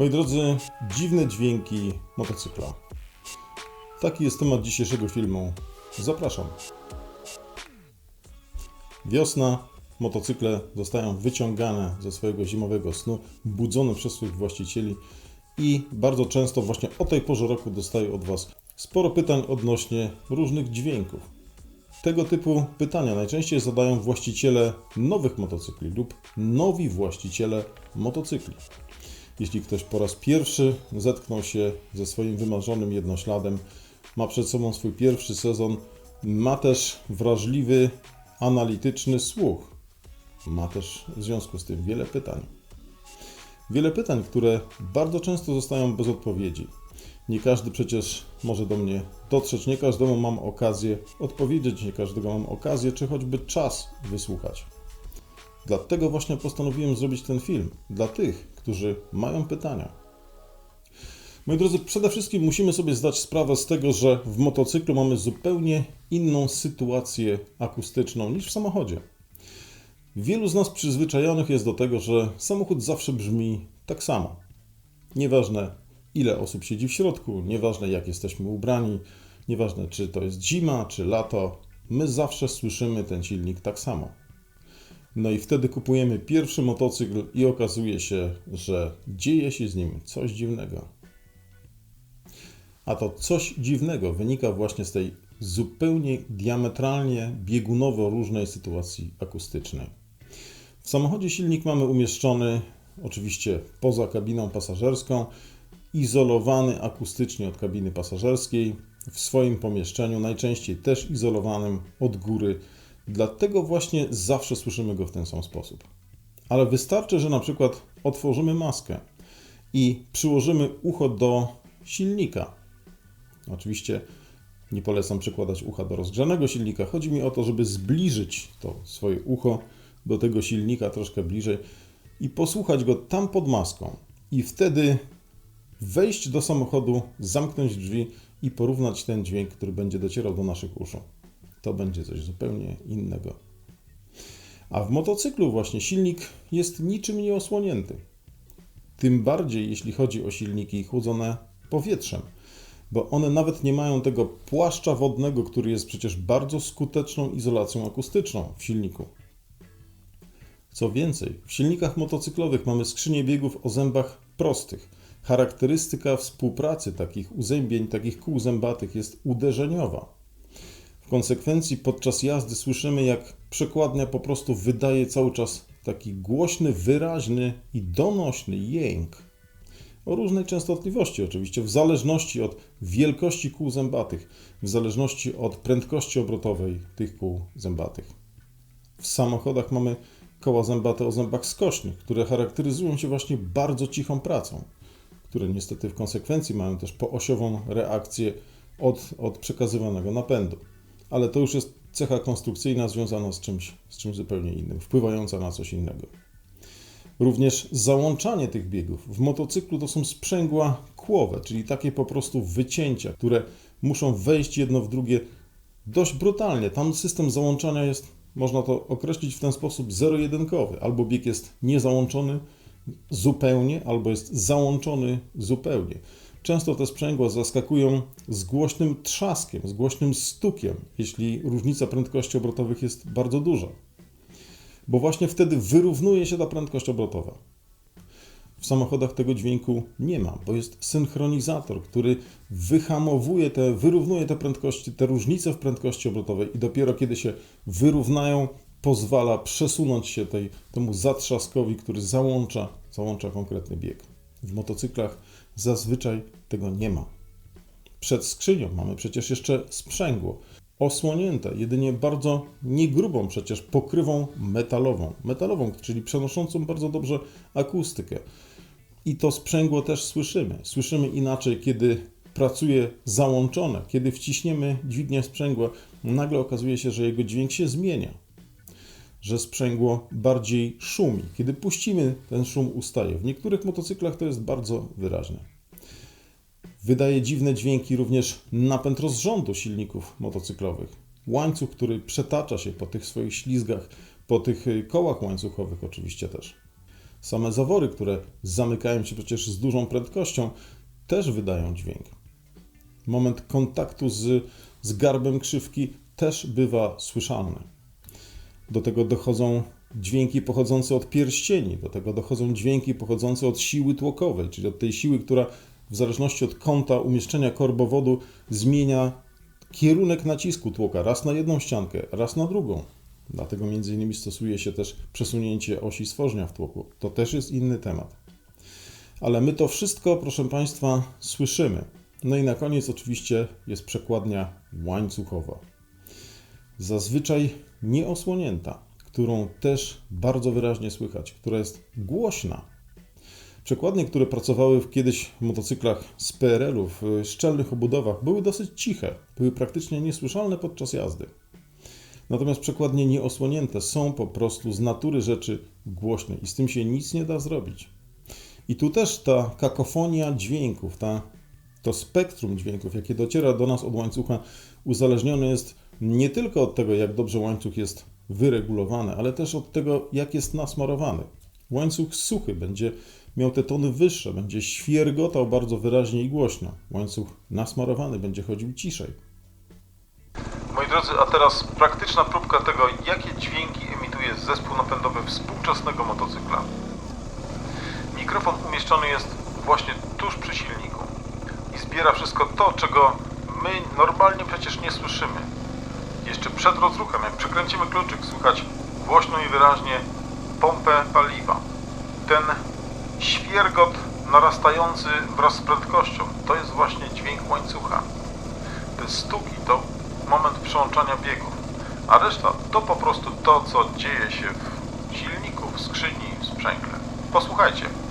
Moi drodzy, dziwne dźwięki motocykla. Taki jest temat dzisiejszego filmu. Zapraszam. Wiosna, motocykle zostają wyciągane ze swojego zimowego snu, budzone przez swoich właścicieli i bardzo często właśnie o tej porze roku dostaję od Was sporo pytań odnośnie różnych dźwięków. Tego typu pytania najczęściej zadają właściciele nowych motocykli lub nowi właściciele motocykli. Jeśli ktoś po raz pierwszy zetknął się ze swoim wymarzonym jednośladem, ma przed sobą swój pierwszy sezon, ma też wrażliwy, analityczny słuch, ma też w związku z tym wiele pytań. Wiele pytań, które bardzo często zostają bez odpowiedzi. Nie każdy przecież może do mnie dotrzeć, nie każdemu mam okazję odpowiedzieć, nie każdego mam okazję, czy choćby czas wysłuchać. Dlatego właśnie postanowiłem zrobić ten film dla tych, którzy mają pytania. Moi drodzy, przede wszystkim musimy sobie zdać sprawę z tego, że w motocyklu mamy zupełnie inną sytuację akustyczną niż w samochodzie. Wielu z nas przyzwyczajonych jest do tego, że samochód zawsze brzmi tak samo. Nieważne ile osób siedzi w środku, nieważne jak jesteśmy ubrani, nieważne czy to jest zima, czy lato, my zawsze słyszymy ten silnik tak samo. No i wtedy kupujemy pierwszy motocykl i okazuje się, że dzieje się z nim coś dziwnego. A to coś dziwnego wynika właśnie z tej zupełnie diametralnie biegunowo różnej sytuacji akustycznej. W samochodzie silnik mamy umieszczony oczywiście poza kabiną pasażerską, izolowany akustycznie od kabiny pasażerskiej, w swoim pomieszczeniu, najczęściej też izolowanym od góry. Dlatego właśnie zawsze słyszymy go w ten sam sposób. Ale wystarczy, że na przykład otworzymy maskę i przyłożymy ucho do silnika. Oczywiście nie polecam przykładać ucha do rozgrzanego silnika. Chodzi mi o to, żeby zbliżyć to swoje ucho do tego silnika troszkę bliżej i posłuchać go tam pod maską. I wtedy wejść do samochodu, zamknąć drzwi i porównać ten dźwięk, który będzie docierał do naszych uszu. To będzie coś zupełnie innego. A w motocyklu właśnie silnik jest niczym nieosłonięty. Tym bardziej jeśli chodzi o silniki chłodzone powietrzem, bo one nawet nie mają tego płaszcza wodnego, który jest przecież bardzo skuteczną izolacją akustyczną w silniku. Co więcej, w silnikach motocyklowych mamy skrzynię biegów o zębach prostych. Charakterystyka współpracy takich uzębień, takich kół zębatych jest uderzeniowa. Konsekwencji podczas jazdy słyszymy, jak przekładnia po prostu wydaje cały czas taki głośny, wyraźny i donośny jęk. O różnej częstotliwości, oczywiście, w zależności od wielkości kół zębatych, w zależności od prędkości obrotowej tych kół zębatych. W samochodach mamy koła zębate o zębach skośnych, które charakteryzują się właśnie bardzo cichą pracą, które niestety w konsekwencji mają też poosiową reakcję od, od przekazywanego napędu. Ale to już jest cecha konstrukcyjna związana z czymś, z czymś zupełnie innym, wpływająca na coś innego. Również załączanie tych biegów w motocyklu to są sprzęgła kłowe, czyli takie po prostu wycięcia, które muszą wejść jedno w drugie dość brutalnie. Tam system załączania jest, można to określić w ten sposób, zero-jedynkowy. Albo bieg jest niezałączony zupełnie, albo jest załączony zupełnie. Często te sprzęgła zaskakują z głośnym trzaskiem, z głośnym stukiem, jeśli różnica prędkości obrotowych jest bardzo duża. Bo właśnie wtedy wyrównuje się ta prędkość obrotowa. W samochodach tego dźwięku nie ma, bo jest synchronizator, który wyhamowuje te, wyrównuje te prędkości, te różnice w prędkości obrotowej i dopiero kiedy się wyrównają, pozwala przesunąć się tej, temu zatrzaskowi, który załącza, załącza konkretny bieg. W motocyklach zazwyczaj tego nie ma. Przed skrzynią mamy przecież jeszcze sprzęgło, osłonięte jedynie bardzo niegrubą przecież pokrywą metalową. Metalową, czyli przenoszącą bardzo dobrze akustykę. I to sprzęgło też słyszymy. Słyszymy inaczej, kiedy pracuje załączone. Kiedy wciśniemy dźwignię sprzęgła, nagle okazuje się, że jego dźwięk się zmienia. Że sprzęgło bardziej szumi. Kiedy puścimy, ten szum ustaje. W niektórych motocyklach to jest bardzo wyraźne. Wydaje dziwne dźwięki również napęd rozrządu silników motocyklowych. Łańcuch, który przetacza się po tych swoich ślizgach, po tych kołach łańcuchowych oczywiście też. Same zawory, które zamykają się przecież z dużą prędkością, też wydają dźwięk. Moment kontaktu z, z garbem krzywki też bywa słyszalny. Do tego dochodzą dźwięki pochodzące od pierścieni, do tego dochodzą dźwięki pochodzące od siły tłokowej, czyli od tej siły, która w zależności od kąta umieszczenia korbowodu zmienia kierunek nacisku tłoka raz na jedną ściankę, raz na drugą. Dlatego między innymi stosuje się też przesunięcie osi stworzenia w tłoku. To też jest inny temat. Ale my to wszystko, proszę Państwa, słyszymy. No i na koniec oczywiście jest przekładnia łańcuchowa. Zazwyczaj nieosłonięta, którą też bardzo wyraźnie słychać, która jest głośna. Przekładnie, które pracowały kiedyś w motocyklach z PRL-u w szczelnych obudowach, były dosyć ciche, były praktycznie niesłyszalne podczas jazdy. Natomiast przekładnie nieosłonięte są po prostu z natury rzeczy głośne i z tym się nic nie da zrobić. I tu też ta kakofonia dźwięków, ta, to spektrum dźwięków, jakie dociera do nas od łańcucha, uzależnione jest nie tylko od tego, jak dobrze łańcuch jest wyregulowany, ale też od tego, jak jest nasmarowany. Łańcuch suchy będzie miał te tony wyższe, będzie świergotał bardzo wyraźnie i głośno. Łańcuch nasmarowany będzie chodził ciszej. Moi drodzy, a teraz praktyczna próbka tego, jakie dźwięki emituje zespół napędowy współczesnego motocykla. Mikrofon umieszczony jest właśnie tuż przy silniku i zbiera wszystko to, czego my normalnie przecież nie słyszymy. Jeszcze przed rozruchem, jak przekręcimy kluczyk, słychać głośno i wyraźnie pompę paliwa. Ten świergot narastający wraz z prędkością, to jest właśnie dźwięk łańcucha. Te stuki to moment przełączania biegów, a reszta to po prostu to, co dzieje się w silniku, w skrzyni, w sprzęgle. Posłuchajcie.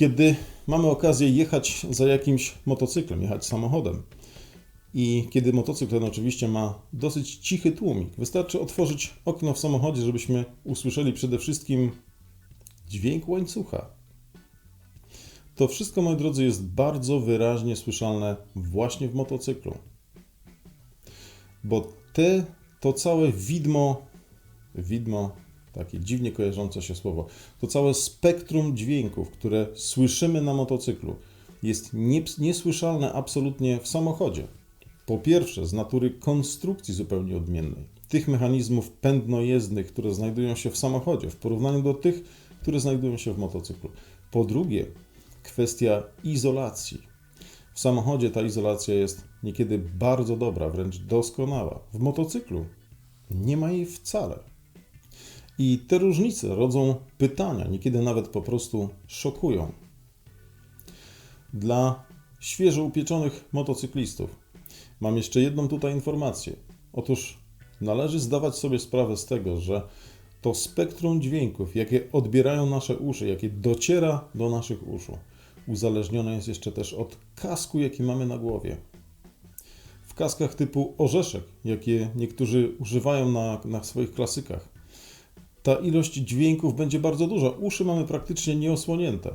Kiedy mamy okazję jechać za jakimś motocyklem, jechać samochodem i kiedy motocykl ten oczywiście ma dosyć cichy tłumik, wystarczy otworzyć okno w samochodzie, żebyśmy usłyszeli przede wszystkim dźwięk łańcucha. To wszystko, moi drodzy, jest bardzo wyraźnie słyszalne właśnie w motocyklu. Bo te, to całe widmo, widmo, takie dziwnie kojarzące się słowo, to całe spektrum dźwięków, które słyszymy na motocyklu, jest nie, niesłyszalne absolutnie w samochodzie. Po pierwsze, z natury konstrukcji zupełnie odmiennej. Tych mechanizmów pędnojezdnych, które znajdują się w samochodzie, w porównaniu do tych, które znajdują się w motocyklu. Po drugie, kwestia izolacji. W samochodzie ta izolacja jest niekiedy bardzo dobra, wręcz doskonała. W motocyklu nie ma jej wcale. I te różnice rodzą pytania, niekiedy nawet po prostu szokują. Dla świeżo upieczonych motocyklistów mam jeszcze jedną tutaj informację. Otóż należy zdawać sobie sprawę z tego, że to spektrum dźwięków, jakie odbierają nasze uszy, jakie dociera do naszych uszu, uzależnione jest jeszcze też od kasku, jaki mamy na głowie. W kaskach typu orzeszek, jakie niektórzy używają na, na swoich klasykach, ta ilość dźwięków będzie bardzo duża. Uszy mamy praktycznie nieosłonięte.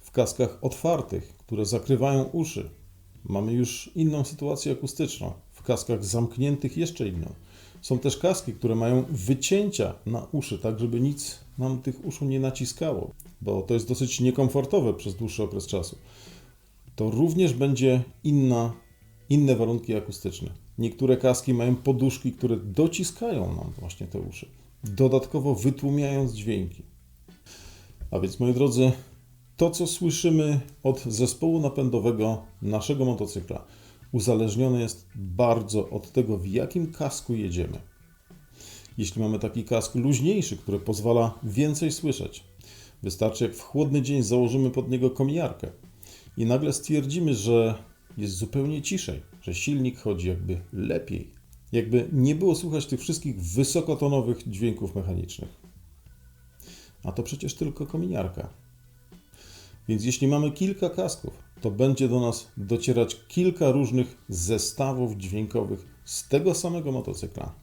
W kaskach otwartych, które zakrywają uszy, mamy już inną sytuację akustyczną. W kaskach zamkniętych jeszcze inną. Są też kaski, które mają wycięcia na uszy, tak żeby nic nam tych uszu nie naciskało, bo to jest dosyć niekomfortowe przez dłuższy okres czasu. To również będzie inna, inne warunki akustyczne. Niektóre kaski mają poduszki, które dociskają nam właśnie te uszy, dodatkowo wytłumiając dźwięki. A więc, moi drodzy, to co słyszymy od zespołu napędowego naszego motocykla uzależnione jest bardzo od tego, w jakim kasku jedziemy. Jeśli mamy taki kask luźniejszy, który pozwala więcej słyszeć, wystarczy jak w chłodny dzień założymy pod niego kominiarkę i nagle stwierdzimy, że jest zupełnie ciszej, że silnik chodzi jakby lepiej, jakby nie było słychać tych wszystkich wysokotonowych dźwięków mechanicznych. A to przecież tylko kominiarka. Więc jeśli mamy kilka kasków, to będzie do nas docierać kilka różnych zestawów dźwiękowych z tego samego motocykla.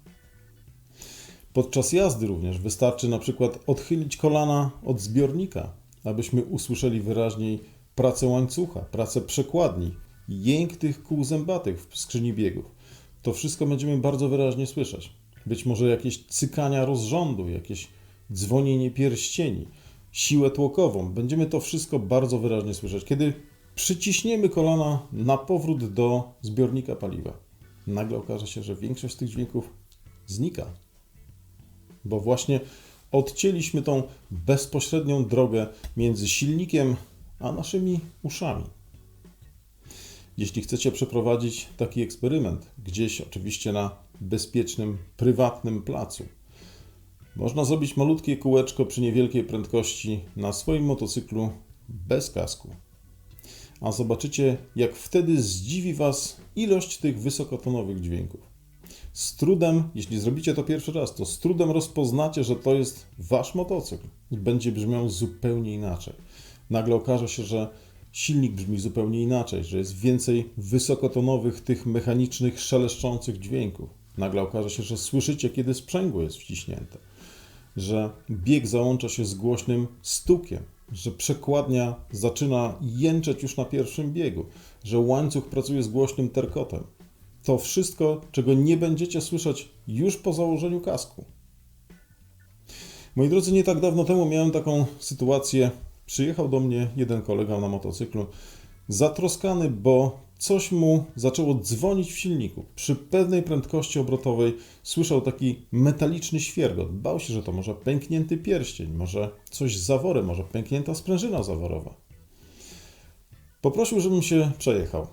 Podczas jazdy również wystarczy na przykład odchylić kolana od zbiornika, abyśmy usłyszeli wyraźniej pracę łańcucha, pracę przekładni, jęk tych kół zębatych w skrzyni biegów. To wszystko będziemy bardzo wyraźnie słyszeć. Być może jakieś cykania rozrządu, jakieś dzwonienie pierścieni, siłę tłokową. Będziemy to wszystko bardzo wyraźnie słyszeć. Kiedy przyciśniemy kolana na powrót do zbiornika paliwa, nagle okaże się, że większość tych dźwięków znika. Bo właśnie odcięliśmy tą bezpośrednią drogę między silnikiem a naszymi uszami. Jeśli chcecie przeprowadzić taki eksperyment, gdzieś oczywiście na bezpiecznym, prywatnym placu, można zrobić malutkie kółeczko przy niewielkiej prędkości na swoim motocyklu bez kasku. A zobaczycie, jak wtedy zdziwi Was ilość tych wysokotonowych dźwięków. Z trudem, jeśli zrobicie to pierwszy raz, to z trudem rozpoznacie, że to jest Wasz motocykl i będzie brzmiał zupełnie inaczej. Nagle okaże się, że silnik brzmi zupełnie inaczej, że jest więcej wysokotonowych, tych mechanicznych, szeleszczących dźwięków. Nagle okaże się, że słyszycie, kiedy sprzęgło jest wciśnięte że bieg załącza się z głośnym stukiem, że przekładnia zaczyna jęczeć już na pierwszym biegu, że łańcuch pracuje z głośnym terkotem. To wszystko, czego nie będziecie słyszeć już po założeniu kasku. Moi drodzy, nie tak dawno temu miałem taką sytuację. Przyjechał do mnie jeden kolega na motocyklu, zatroskany, bo coś mu zaczęło dzwonić w silniku. Przy pewnej prędkości obrotowej słyszał taki metaliczny świergot. Bał się, że to może pęknięty pierścień, może coś z zaworem, może pęknięta sprężyna zaworowa. Poprosił, żebym się przejechał.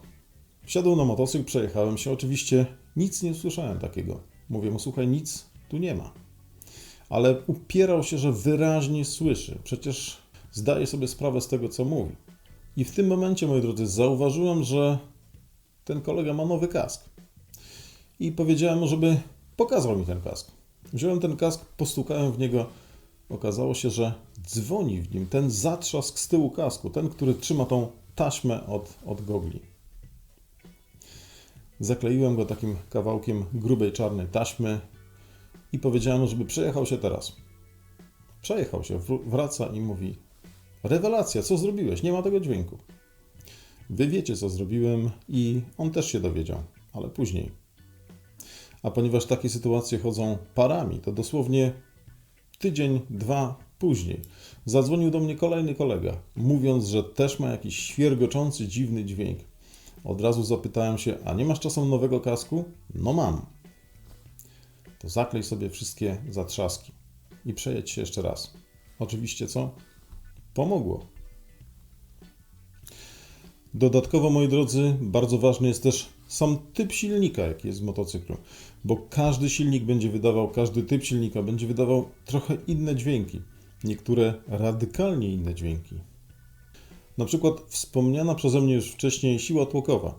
Wsiadł na motocykl, przejechałem się. Oczywiście nic nie usłyszałem takiego. Mówię mu, słuchaj, nic tu nie ma. Ale upierał się, że wyraźnie słyszy. Przecież zdaje sobie sprawę z tego, co mówi. I w tym momencie, moi drodzy, zauważyłem, że ten kolega ma nowy kask. I powiedziałem mu, żeby pokazał mi ten kask. Wziąłem ten kask, postukałem w niego. Okazało się, że dzwoni w nim ten zatrzask z tyłu kasku, ten, który trzyma tą taśmę od, od gogli. Zakleiłem go takim kawałkiem grubej czarnej taśmy i powiedziałem żeby przejechał się teraz. Przejechał się, wraca i mówi: Rewelacja, co zrobiłeś? Nie ma tego dźwięku. Wy wiecie, co zrobiłem, i on też się dowiedział, ale później. A ponieważ takie sytuacje chodzą parami, to dosłownie tydzień, dwa później zadzwonił do mnie kolejny kolega, mówiąc, że też ma jakiś świergoczący, dziwny dźwięk. Od razu zapytałem się, a nie masz czasem nowego kasku? No mam. To zaklej sobie wszystkie zatrzaski i przejedź się jeszcze raz. Oczywiście co? Pomogło. Dodatkowo, moi drodzy, bardzo ważny jest też sam typ silnika, jaki jest w motocyklu, bo każdy silnik będzie wydawał, każdy typ silnika będzie wydawał trochę inne dźwięki, niektóre radykalnie inne dźwięki. Na przykład wspomniana przeze mnie już wcześniej siła tłokowa.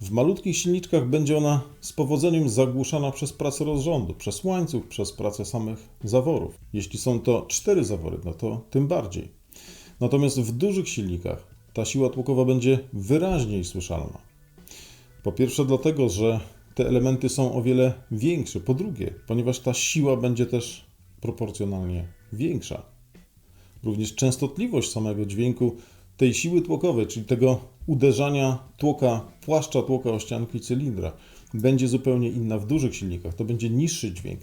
W malutkich silniczkach będzie ona z powodzeniem zagłuszana przez pracę rozrządu, przez łańcuch, przez pracę samych zaworów. Jeśli są to cztery zawory, no to tym bardziej. Natomiast w dużych silnikach ta siła tłokowa będzie wyraźniej słyszalna. Po pierwsze, dlatego, że te elementy są o wiele większe. Po drugie, ponieważ ta siła będzie też proporcjonalnie większa. Również częstotliwość samego dźwięku, tej siły tłokowej, czyli tego uderzania tłoka, płaszcza tłoka o ścianki cylindra, będzie zupełnie inna w dużych silnikach. To będzie niższy dźwięk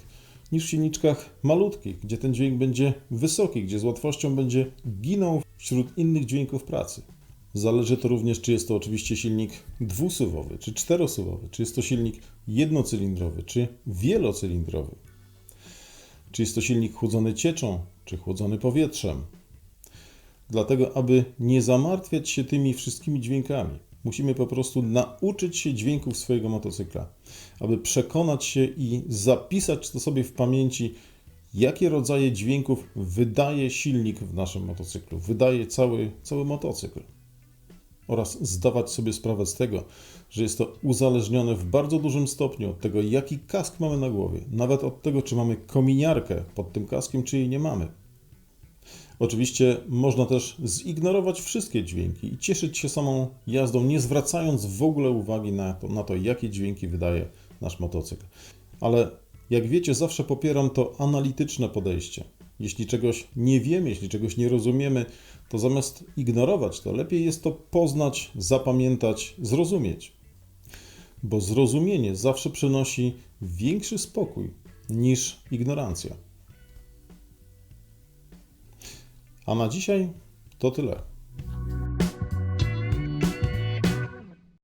niż w silniczkach malutkich, gdzie ten dźwięk będzie wysoki, gdzie z łatwością będzie ginął wśród innych dźwięków pracy. Zależy to również, czy jest to oczywiście silnik dwusuwowy, czy czterosuwowy, czy jest to silnik jednocylindrowy, czy wielocylindrowy. Czy jest to silnik chłodzony cieczą, czy chłodzony powietrzem. Dlatego, aby nie zamartwiać się tymi wszystkimi dźwiękami, musimy po prostu nauczyć się dźwięków swojego motocykla, aby przekonać się i zapisać to sobie w pamięci, jakie rodzaje dźwięków wydaje silnik w naszym motocyklu, wydaje cały, cały motocykl. Oraz zdawać sobie sprawę z tego, że jest to uzależnione w bardzo dużym stopniu od tego, jaki kask mamy na głowie, nawet od tego, czy mamy kominiarkę pod tym kaskiem, czy jej nie mamy. Oczywiście można też zignorować wszystkie dźwięki i cieszyć się samą jazdą, nie zwracając w ogóle uwagi na to, na to jakie dźwięki wydaje nasz motocykl. Ale jak wiecie, zawsze popieram to analityczne podejście. Jeśli czegoś nie wiemy, jeśli czegoś nie rozumiemy, to zamiast ignorować to, lepiej jest to poznać, zapamiętać, zrozumieć. Bo zrozumienie zawsze przynosi większy spokój niż ignorancja. A na dzisiaj to tyle.